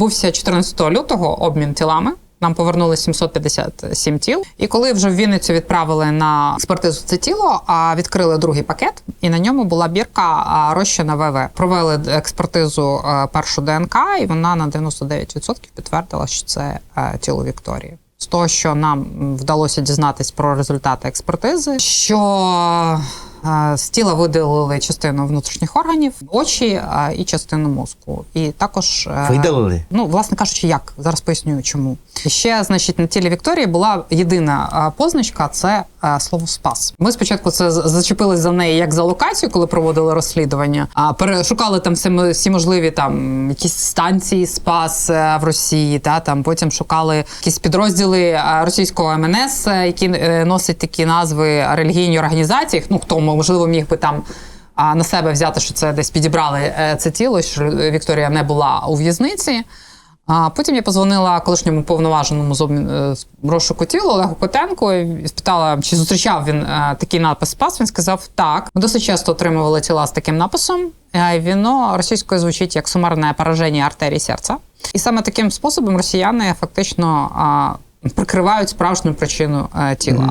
відбувся 14 лютого обмін тілами. Нам повернули 757 тіл. І коли вже в Вінницю відправили на експертизу це тіло, а відкрили другий пакет, і на ньому була бірка розчина ВВ. Провели експертизу е, першу ДНК, і вона на 99% підтвердила, що це е, тіло Вікторії. З того, що нам вдалося дізнатись про результати експертизи, що з тіла видалили частину внутрішніх органів, очі і частину мозку. І також е, Видалили? Ну, власне кажучи, як зараз поясню, чому. Ще, значить, на тілі Вікторії була єдина позначка це слово спас. Ми спочатку це з- зачепились за неї як за локацію, коли проводили розслідування. А перешукали там всі, всі можливі там якісь станції спас е, в Росії. Та там потім шукали якісь підрозділи російського МНС, е, які носять такі назви релігійні організації. Ну хто можливо міг би там на себе взяти, що це десь підібрали е, це тіло, що Вікторія не була у в'язниці. А потім я позвонила колишньому повноваженому е, з розшуку тіла Олегу Котенку і спитала, чи зустрічав він е, такий напис спас. Він сказав так. Ми досить часто отримували тіла з таким написом. Воно російською звучить як сумарне пораження артерій серця. І саме таким способом росіяни фактично прикривають справжню причину тіла.